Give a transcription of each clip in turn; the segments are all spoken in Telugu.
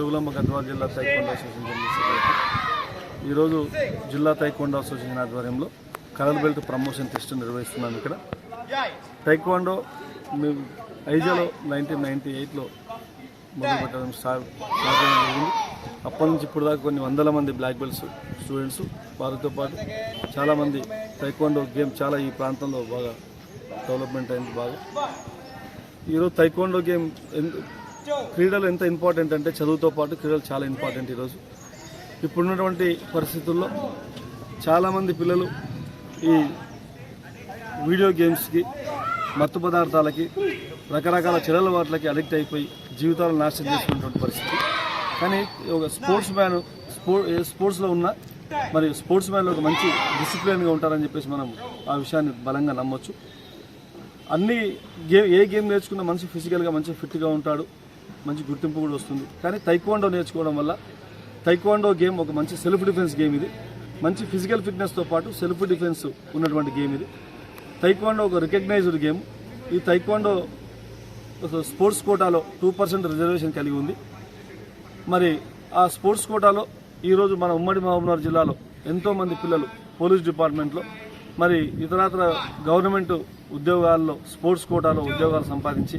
జోగులమ్మ గద్వాల జిల్లా తైకొండ అసోసియేషన్ ఈరోజు జిల్లా తైకొండ అసోసియేషన్ ఆధ్వర్యంలో కలర్ బెల్ట్ ప్రమోషన్ టెస్ట్ నిర్వహిస్తున్నాను ఇక్కడ. తైక్వాండో మేము ఐజాలో నైన్టీన్ నైన్టీ ఎయిట్లో మొదలుపెట్టడం సాధ్యం జరిగింది. అప్పటి నుంచి ఇప్పుడు దాకా కొన్ని వందల మంది బ్లాక్ బెల్ట్స్ స్టూడెంట్స్ వారితో పాటు చాలామంది తైక్వాండో గేమ్ చాలా ఈ ప్రాంతంలో బాగా డెవలప్మెంట్ అయింది బాగా. ఈరోజు తైక్వాండో గేమ్ క్రీడలు ఎంత ఇంపార్టెంట్ అంటే చదువుతో పాటు క్రీడలు చాలా ఇంపార్టెంట్ ఈరోజు. ఇప్పుడున్నటువంటి పరిస్థితుల్లో చాలామంది పిల్లలు ఈ వీడియో గేమ్స్కి మత్తు పదార్థాలకి రకరకాల చెరల వాటికి అడిక్ట్ అయిపోయి జీవితాలను నాశనం చేసుకున్నటువంటి పరిస్థితి. కానీ ఒక స్పోర్ట్స్ మ్యాన్ స్పో స్పోర్ట్స్లో ఉన్న మరి స్పోర్ట్స్ మ్యాన్లో ఒక మంచి డిసిప్లిన్గా ఉంటారని చెప్పేసి మనం ఆ విషయాన్ని బలంగా నమ్మొచ్చు. అన్ని గేమ్ ఏ గేమ్ నేర్చుకున్న మనిషి ఫిజికల్గా మంచి ఫిట్గా ఉంటాడు. మంచి గుర్తింపు కూడా వస్తుంది. కానీ తైక్వాండో నేర్చుకోవడం వల్ల తైక్వాండో గేమ్ ఒక మంచి సెల్ఫ్ డిఫెన్స్ గేమ్ ఇది. మంచి ఫిజికల్ ఫిట్నెస్తో పాటు సెల్ఫ్ డిఫెన్స్ ఉన్నటువంటి గేమ్ ఇది. తైక్వాండో ఒక రికగ్నైజ్డ్ గేమ్ ఈ తైక్వాండో స్పోర్ట్స్ కోటాలో టూ పర్సెంట్ రిజర్వేషన్ కలిగి ఉంది. మరి ఆ స్పోర్ట్స్ కోటాలో ఈరోజు మన ఉమ్మడి మహబూబ్నగర్ జిల్లాలో ఎంతోమంది పిల్లలు పోలీస్ డిపార్ట్మెంట్లో మరి ఇతరత్ర గవర్నమెంట్ ఉద్యోగాల్లో స్పోర్ట్స్ కోటాలో ఉద్యోగాలు సంపాదించి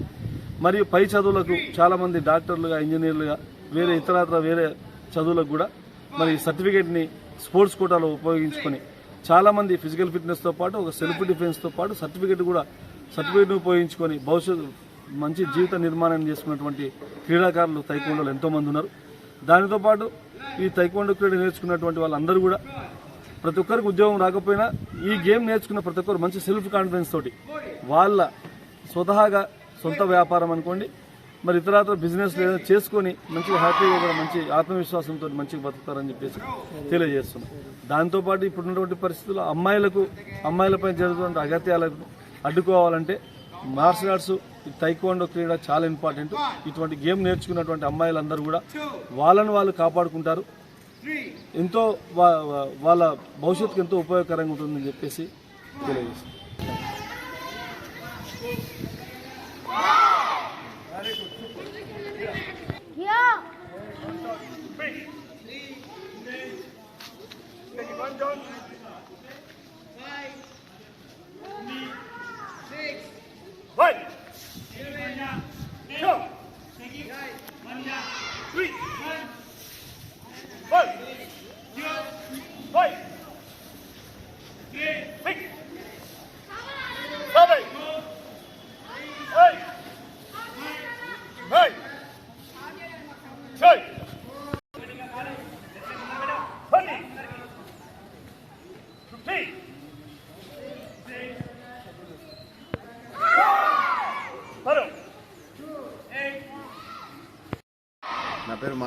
మరియు పై చదువులకు చాలామంది డాక్టర్లుగా ఇంజనీర్లుగా వేరే ఇతరత్ర వేరే చదువులకు కూడా మరి సర్టిఫికేట్ని స్పోర్ట్స్ కోటాలో ఉపయోగించుకొని చాలామంది ఫిజికల్ ఫిట్నెస్తో పాటు ఒక సెల్ఫ్ డిఫెన్స్తో పాటు సర్టిఫికేట్ కూడా సర్టిఫికేట్ని ఉపయోగించుకొని భవిష్యత్తు మంచి జీవిత నిర్మాణం చేసుకున్నటువంటి క్రీడాకారులు తైకోండోలు ఎంతోమంది ఉన్నారు. దానితో పాటు ఈ తైకోండో క్రీడ నేర్చుకున్నటువంటి వాళ్ళందరూ కూడా ప్రతి ఒక్కరికి ఉద్యోగం రాకపోయినా ఈ గేమ్ నేర్చుకున్న ప్రతి ఒక్కరు మంచి సెల్ఫ్ కాన్ఫిడెన్స్ తోటి వాళ్ళ స్వతహాగా సొంత వ్యాపారం అనుకోండి. మరి ఇతరత్ర బిజినెస్ ఏదైనా చేసుకొని మంచిగా హ్యాపీగా కూడా మంచి ఆత్మవిశ్వాసంతో మంచిగా బతుకుతారని చెప్పేసి తెలియజేస్తున్నాం. దాంతోపాటు ఇప్పుడున్నటువంటి పరిస్థితుల్లో అమ్మాయిలకు అమ్మాయిలపై జరుగుతున్న అగత్యాలకు అడ్డుకోవాలంటే మార్షల్ ఆర్ట్స్ తైకోండో క్రీడ చాలా ఇంపార్టెంట్ ఇటువంటి గేమ్ నేర్చుకున్నటువంటి అమ్మాయిలందరూ కూడా వాళ్ళని వాళ్ళు కాపాడుకుంటారు. ఎంతో వా- వాళ్ళ భవిష్యత్తుకు ఎంతో ఉపయోగకరంగా ఉంటుందని చెప్పేసి తెలియజేస్తాం John,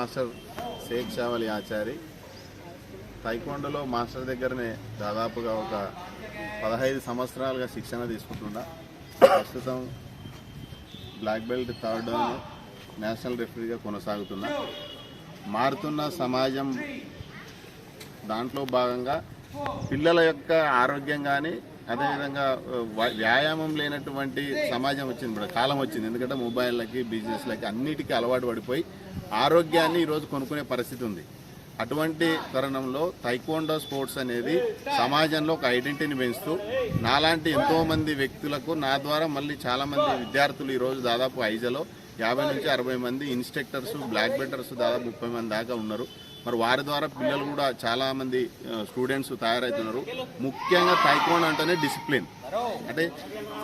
మాస్టర్ షేక్ షావలి ఆచారి. తైకొండలో మాస్టర్ దగ్గరనే దాదాపుగా ఒక పదహైదు సంవత్సరాలుగా శిక్షణ తీసుకుంటున్నా. ప్రస్తుతం బ్లాక్ బెల్ట్ థర్డ్ నేషనల్ రెఫరీగా కొనసాగుతున్నా. మారుతున్న సమాజం దాంట్లో భాగంగా పిల్లల యొక్క ఆరోగ్యం కానీ అదేవిధంగా వ్యాయామం లేనటువంటి సమాజం వచ్చింది ఇప్పుడు కాలం వచ్చింది. ఎందుకంటే మొబైల్లకి బిజినెస్లకి అన్నిటికీ అలవాటు పడిపోయి ఆరోగ్యాన్ని ఈరోజు కొనుక్కునే పరిస్థితి ఉంది. అటువంటి తరుణంలో తైకోండో స్పోర్ట్స్ అనేది సమాజంలో ఒక ఐడెంటిటీని పెంచుతూ నాలాంటి ఎంతోమంది వ్యక్తులకు నా ద్వారా మళ్ళీ చాలామంది విద్యార్థులు ఈరోజు దాదాపు ఐజలో యాభై నుంచి అరవై మంది ఇన్స్ట్రక్టర్స్ బ్లాక్ బెల్టర్స్ దాదాపు ముప్పై మంది దాకా ఉన్నారు. మరి వారి ద్వారా పిల్లలు కూడా చాలామంది స్టూడెంట్స్ తయారవుతున్నారు ముఖ్యంగా తైకోండో అంటేనే డిసిప్లిన్ అంటే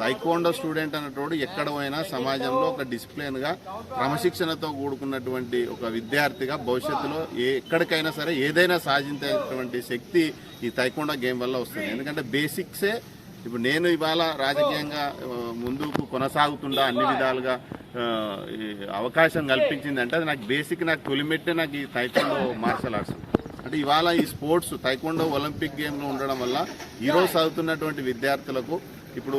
తైకోండో స్టూడెంట్ అన్నటువంటి ఎక్కడ పోయినా సమాజంలో ఒక డిసిప్లిన్గా క్రమశిక్షణతో కూడుకున్నటువంటి ఒక విద్యార్థిగా భవిష్యత్తులో ఏ ఎక్కడికైనా సరే ఏదైనా సాధించేటువంటి శక్తి ఈ తైకోండో గేమ్ వల్ల వస్తుంది. ఎందుకంటే బేసిక్సే ఇప్పుడు నేను ఇవాళ రాజకీయంగా ముందుకు కొనసాగుతుండా అన్ని విధాలుగా ఈ అవకాశం కల్పించింది అంటే అది నాకు బేసిక్ నాకు తొలిమెట్టే నాకు ఈ తైకోండో మార్షల్ ఆర్ట్స్ అంటే ఇవాళ ఈ స్పోర్ట్స్ తైకోండో ఒలింపిక్ గేమ్లో ఉండడం వల్ల ఈరోజు చదువుతున్నటువంటి విద్యార్థులకు ఇప్పుడు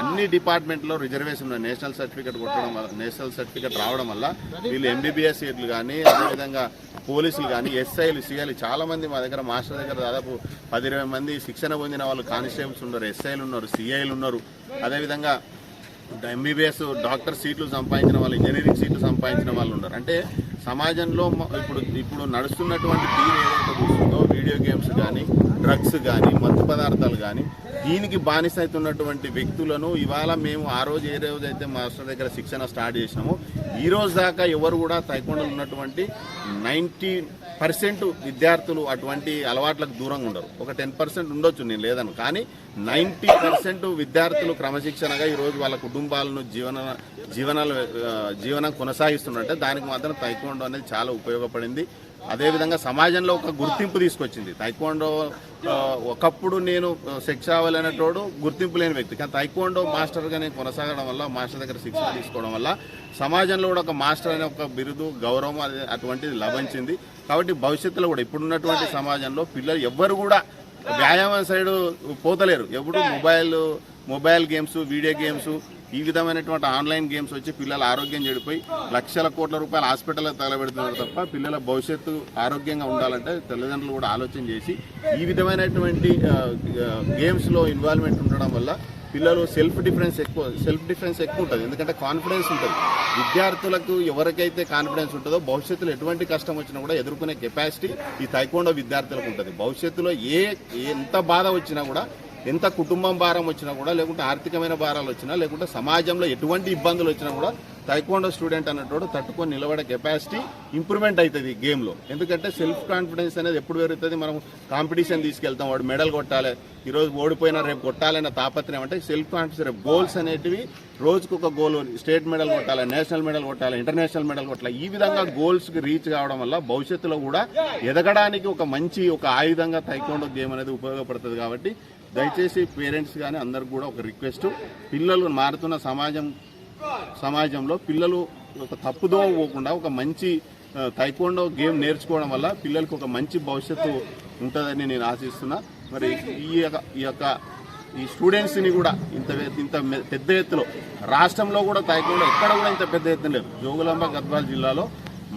అన్ని డిపార్ట్మెంట్లో రిజర్వేషన్ నేషనల్ సర్టిఫికేట్ కొట్టడం వల్ల నేషనల్ సర్టిఫికేట్ రావడం వల్ల వీళ్ళు ఎంబీబీఎస్ సీట్లు కానీ అదేవిధంగా పోలీసులు కానీ ఎస్ఐలు సిఐలు చాలామంది మా దగ్గర మాస్టర్ దగ్గర దాదాపు పది ఇరవై మంది శిక్షణ పొందిన వాళ్ళు కానిస్టేబుల్స్ ఉన్నారు ఎస్ఐలు ఉన్నారు సిఐలు ఉన్నారు. అదేవిధంగా ఎంబీబీఎస్ డాక్టర్ సీట్లు సంపాదించిన వాళ్ళు ఇంజనీరింగ్ సీట్లు సంపాదించిన వాళ్ళు ఉన్నారు అంటే సమాజంలో ఇప్పుడు ఇప్పుడు నడుస్తున్నటువంటి తీరు ఏదైతే చూస్తుందో వీడియో గేమ్స్ కానీ డ్రగ్స్ కానీ మత్తు పదార్థాలు కానీ దీనికి బానిస అవుతున్నటువంటి వ్యక్తులను ఇవాళ మేము ఆ రోజు ఏ రోజు అయితే మాస్టర్ దగ్గర శిక్షణ స్టార్ట్ చేసినామో ఈ రోజు దాకా ఎవరు కూడా తైకొండలు ఉన్నటువంటి నైంటీ పర్సెంట్ విద్యార్థులు అటువంటి అలవాట్లకు దూరంగా ఉండరు. ఒక టెన్ పర్సెంట్ ఉండొచ్చు నేను లేదను. కానీ నైంటీ పర్సెంట్ విద్యార్థులు క్రమశిక్షణగా ఈరోజు వాళ్ళ కుటుంబాలను జీవన జీవనాలు జీవనం కొనసాగిస్తున్నట్టే దానికి మాత్రం తైకోండో అనేది చాలా ఉపయోగపడింది. అదేవిధంగా సమాజంలో ఒక గుర్తింపు తీసుకొచ్చింది. తైక్వాండో ఒకప్పుడు నేను శిక్షావలి అనేటోడు గుర్తింపు లేని వ్యక్తి. కానీ తైక్వాండో మాస్టర్గా నేను కొనసాగడం వల్ల మాస్టర్ దగ్గర శిక్షణ తీసుకోవడం వల్ల సమాజంలో కూడా ఒక మాస్టర్ అనే ఒక బిరుదు గౌరవం అటువంటిది లభించింది. కాబట్టి భవిష్యత్తులో కూడా ఇప్పుడున్నటువంటి సమాజంలో పిల్లలు ఎవ్వరు కూడా వ్యాయామం సైడ్ పోతలేరు. ఎప్పుడు mobile mobile games video games ఈ విధమైనటువంటి ఆన్లైన్ గేమ్స్ వచ్చి పిల్లల ఆరోగ్యం చెడిపోయి లక్షల కోట్ల రూపాయల హాస్పిటల్లో తగలబెడుతున్నారు తప్ప పిల్లల భవిష్యత్తు ఆరోగ్యంగా ఉండాలంటే తల్లిదండ్రులు కూడా ఆలోచన చేసి ఈ విధమైనటువంటి గేమ్స్లో ఇన్వాల్వ్మెంట్ ఉండడం వల్ల పిల్లలు సెల్ఫ్ డిఫరెన్స్ ఎక్కువ సెల్ఫ్ డిఫరెన్స్ ఎక్కువ ఉంటుంది. ఎందుకంటే కాన్ఫిడెన్స్ ఉంటుంది. విద్యార్థులకు ఎవరికైతే కాన్ఫిడెన్స్ ఉంటుందో భవిష్యత్తులో ఎటువంటి కష్టం వచ్చినా కూడా ఎదుర్కొనే కెపాసిటీ ఈ తైకోండో విద్యార్థులకు ఉంటుంది. భవిష్యత్తులో ఏ ఎంత బాధ వచ్చినా కూడా ఎంత కుటుంబం భారం వచ్చినా కూడా లేకుంటే ఆర్థికమైన భారాలు వచ్చినా లేకుంటే సమాజంలో ఎటువంటి ఇబ్బందులు వచ్చినా కూడా తైకోండో స్టూడెంట్ అన్నట్టు తట్టుకొని నిలబడే కెపాసిటీ ఇంప్రూవ్మెంట్ అవుతుంది ఈ గేమ్లో ఎందుకంటే సెల్ఫ్ కాన్ఫిడెన్స్ అనేది ఎప్పుడు పెరుగుతుంది? మనం కాంపిటీషన్ తీసుకెళ్తాం వాడు మెడల్ కొట్టాలి ఈరోజు ఓడిపోయినా రేపు కొట్టాలన్న తాపత్రయం అంటే సెల్ఫ్ కాన్ఫిడెన్స్ రేపు గోల్స్ అనేటివి రోజుకు ఒక గోల్ స్టేట్ మెడల్ కొట్టాలి నేషనల్ మెడల్ కొట్టాలి ఇంటర్నేషనల్ మెడల్ కొట్టాలి ఈ విధంగా గోల్స్కి రీచ్ కావడం వల్ల భవిష్యత్తులో కూడా ఎదగడానికి ఒక మంచి ఒక ఆయుధంగా తైకోండో గేమ్ అనేది ఉపయోగపడుతుంది కాబట్టి దయచేసి పేరెంట్స్ కానీ అందరికి కూడా ఒక రిక్వెస్ట్. పిల్లలు మారుతున్న సమాజం సమాజంలో పిల్లలు ఒక తప్పుదో పోకుండా ఒక మంచి తైకోండో గేమ్ నేర్చుకోవడం వల్ల పిల్లలకు ఒక మంచి భవిష్యత్తు ఉంటుందని నేను ఆశిస్తున్నా. మరి ఈ యొక్క ఈ యొక్క ఈ స్టూడెంట్స్ని కూడా ఇంత ఇంత పెద్ద ఎత్తులో రాష్ట్రంలో కూడా తైకోండో ఎక్కడ కూడా ఇంత పెద్ద ఎత్తున లేదు. జోగులాంబ గద్వాల జిల్లాలో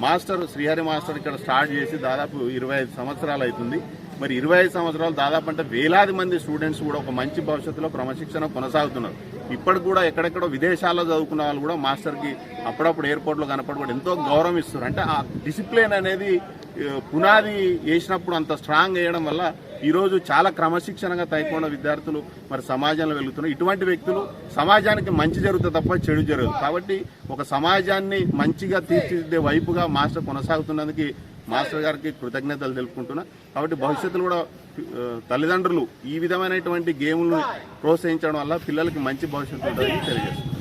మాస్టర్ శ్రీహరి మాస్టర్ ఇక్కడ స్టార్ట్ చేసి దాదాపు ఇరవై ఐదు సంవత్సరాలు అవుతుంది. మరి ఇరవై ఐదు సంవత్సరాలు దాదాపు అంటే వేలాది మంది స్టూడెంట్స్ కూడా ఒక మంచి భవిష్యత్తులో క్రమశిక్షణ కొనసాగుతున్నారు. ఇప్పటికి కూడా ఎక్కడెక్కడో విదేశాల్లో చదువుకున్న వాళ్ళు కూడా మాస్టర్కి అప్పుడప్పుడు ఎయిర్పోర్ట్లో కనపడి కూడా ఎంతో గౌరవం ఇస్తున్నారు. అంటే ఆ డిసిప్లిన్ అనేది పునాది వేసినప్పుడు అంత స్ట్రాంగ్ వేయడం వల్ల ఈరోజు చాలా క్రమశిక్షణగా తైకోండ విద్యార్థులు మరి సమాజంలో వెలుగుతున్నారు. ఇటువంటి వ్యక్తులు సమాజానికి మంచి జరుగుతుంది తప్ప చెడు జరగదు. కాబట్టి ఒక సమాజాన్ని మంచిగా తీర్చిదిద్దే వైపుగా మాస్టర్ కొనసాగుతున్నందుకు మాస్టర్ గారికి కృతజ్ఞతలు తెలుపుకుంటున్నా. కాబట్టి భవిష్యత్తులో కూడా తల్లిదండ్రులు ఈ విధమైనటువంటి గేములను ప్రోత్సహించడం వల్ల పిల్లలకి మంచి భవిష్యత్తు ఉంటుందని తెలియజేస్తున్నారు